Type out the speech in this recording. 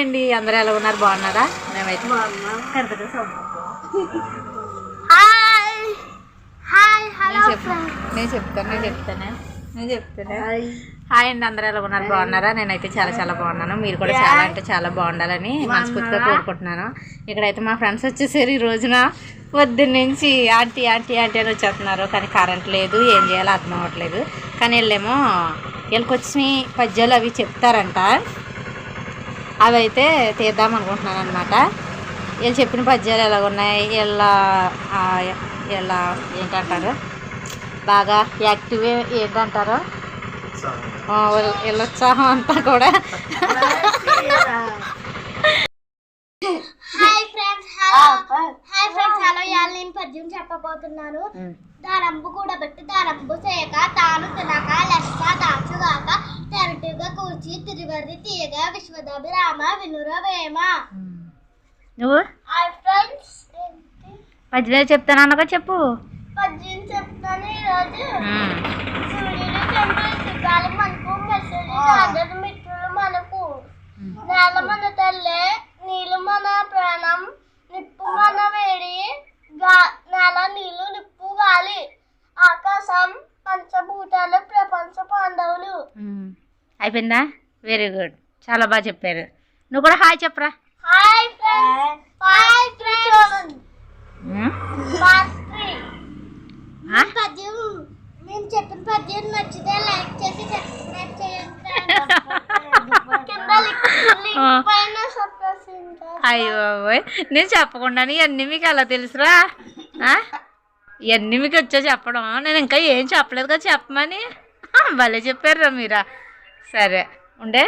అండి అందరూ ఎలా ఉన్నారు? బాగున్నారా? మేమైతే హలో నేను చెప్తాను నేను చెప్తాను? నేను చెప్తాను? హాయ్. అండి అందరూ ఎలా ఉన్నారు? బాగున్నారా? నేనైతే చాలా చాలా బాగున్నాను. మీరు కూడా చాలా అంటే చాలా బాగుండాలని మనస్ఫూర్తిగా కోరుకుంటున్నాను. ఇక్కడైతే మా ఫ్రెండ్స్ వచ్చేసారు ఈ రోజున. పొద్దున్న నుంచి ఆంటీ ఆంటీ ఆంటీ అని వచ్చేస్తున్నారు. కానీ కరెంట్ లేదు. ఏం చేయాలో అర్థం అవ్వట్లేదు. కానీ వీళ్ళేమో వీళ్ళకి వచ్చి పద్యాలు అవి చెప్తారంట. అవి అయితే తీద్దాం అనుకుంటున్నాను అనమాట వీళ్ళు చెప్పిన పద్యాలు ఎలా ఉన్నాయి వీళ్ళ వీళ్ళ ఏంటంటారు? బాగా యాక్టివ్ ఏంటంటారు? వీళ్ళ- ఉత్సాహం అంతా కూడా. Hi friends hello. Hi friends hello. ఇవాళ నేను పద్యం చెప్పబోతున్నాను. దారంబు కూడా పెట్టి దారంబు చేయక తాను తినక లెస్స తెరటుగా తిరుగది తీయగా విశ్వదాభిరామ వినుర వేమ. నువ్వు? పద్యాలు చెప్తాను అన్నగా చెప్పు. పద్యం చెప్తాను ఈరోజు సూర్యుడు చంద్రుడు శిఖాలు మనకు మెసేజ్ అందరు మిత్రులు మనకు. నేల మన తల్లే నీళ్ళు మన ప్రాణం నిప్పు మన వేడి నేల నీళ్ళు నిప్పు గాలి. ఆకాశం పంచభూతాలు ప్రపంచ పాండవులు. అయిపోయిందా? Very good. చాలా బాగా చెప్పారు. నువ్వు కూడా హాయ్ చెప్పరా. ఆ? పద్యం చెప్పిన నచ్చితే లైక్ చేసి సబ్స్క్రైబ్ చేయండి అయ్యో నేను చెప్పకుండానే ఇవన్నీ మీకు ఎలా తెలుసురా? ఇవన్నీ మీకు వచ్చా చెప్పడం? నేను ఇంకా ఏం చెప్పలేదు కదా చెప్పమని. భలే చెప్పారురా మీరా. సరే. ఉండే?